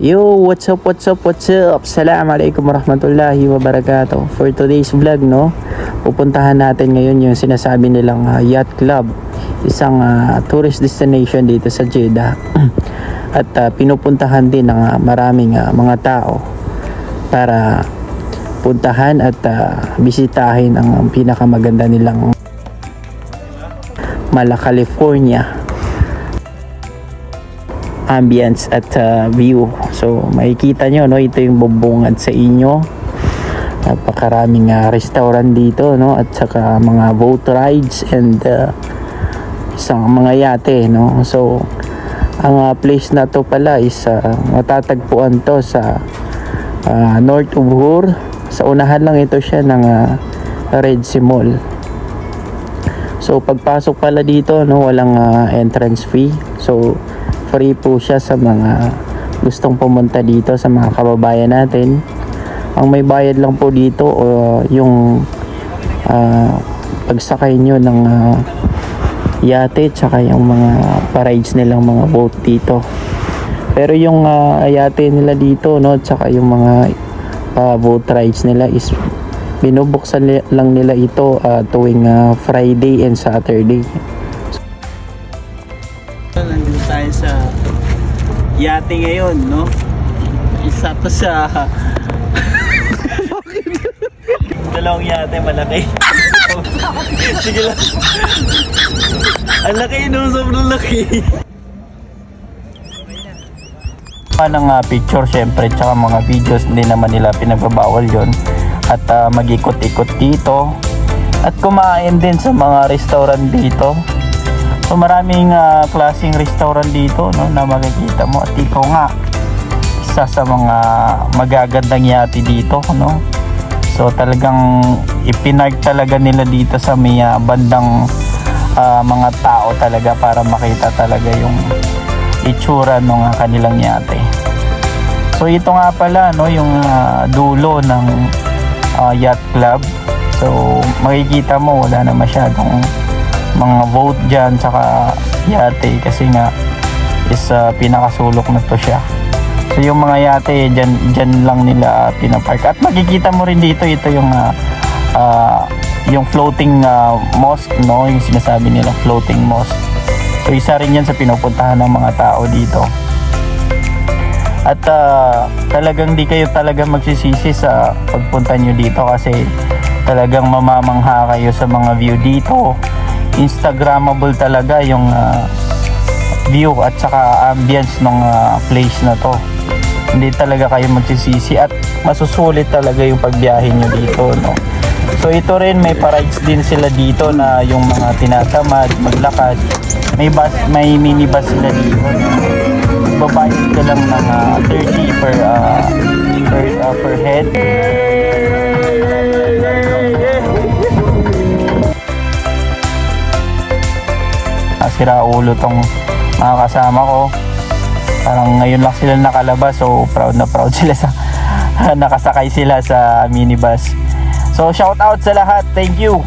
Yo, what's up, what's up, what's up? Assalamualaikum warahmatullahi wabarakatuh. For today's vlog, no, pupuntahan natin ngayon yung sinasabi nilang ah, Yacht Club, isang ah, tourist destination dito sa Jeddah. At ah, pinupuntahan din ng ah, maraming ah, mga tao para puntahan at ah, bisitahin ang pinakamaganda nilang Mala California ambience at uh, view. So makikita nyo no, ito yung bubungad sa inyo. Napakaraming uh, restaurant dito no at saka mga boat rides and uh, isang mga yate no. So ang uh, place na to pala is uh, matatagpuan to sa uh, North Ubhur. Sa unahan lang ito siya ng uh, Red Sea Mall. So pagpasok pala dito no walang uh, entrance fee. So free po siya sa mga gustong pumunta dito sa mga kababayan natin. Ang may bayad lang po dito o yung uh, pagsakay nyo ng uh, yate tsaka yung mga pa-rides nilang mga boat dito. Pero yung uh, yate nila dito no tsaka yung mga uh, boat rides nila is binubuksan lang nila ito uh, tuwing uh, Friday and Saturday. Tayo sa yate ngayon, no? Isa to sa dalawang yate malaki. Sige lang. Ang laki no, sobrang laki. ng uh, picture syempre tsaka mga videos hindi naman nila pinagbabawal yon at uh, mag-ikot-ikot dito at kumain din sa mga restaurant dito So maraming ah, klaseng restaurant dito no na makikita mo at ikaw nga isa sa mga magagandang yati dito no. So talagang ipinark talaga nila dito sa may ah, bandang ah, mga tao talaga para makita talaga yung itsura ng kanilang yate. So ito nga pala no yung ah, dulo ng ah, yacht club. So makikita mo wala na masyadong mga vote dyan saka yate kasi nga is uh, pinakasulok na to siya. So yung mga yate dyan, dyan lang nila pinapark. At makikita mo rin dito ito yung uh, uh, yung floating uh, mosque no? Yung sinasabi nila floating mosque. So isa rin yan sa pinupuntahan ng mga tao dito. At uh, talagang di kayo talaga magsisisi sa pagpunta nyo dito kasi talagang mamamangha kayo sa mga view dito instagrammable talaga yung ah, view at saka ambience ng ah, place na to. Hindi talaga kayo magsisisi at masusulit talaga yung pagbiyahe nyo dito no? So ito rin may pa-rides din sila dito na yung mga tinatamad maglakad. May bus may minibus sila dito babayad ka lang ng ah, 30 per ah, per, ah, per head ulo tong mga kasama ko. Parang ngayon lang sila nakalabas so proud na proud sila sa nakasakay sila sa minibus. So shout out sa lahat. Thank you.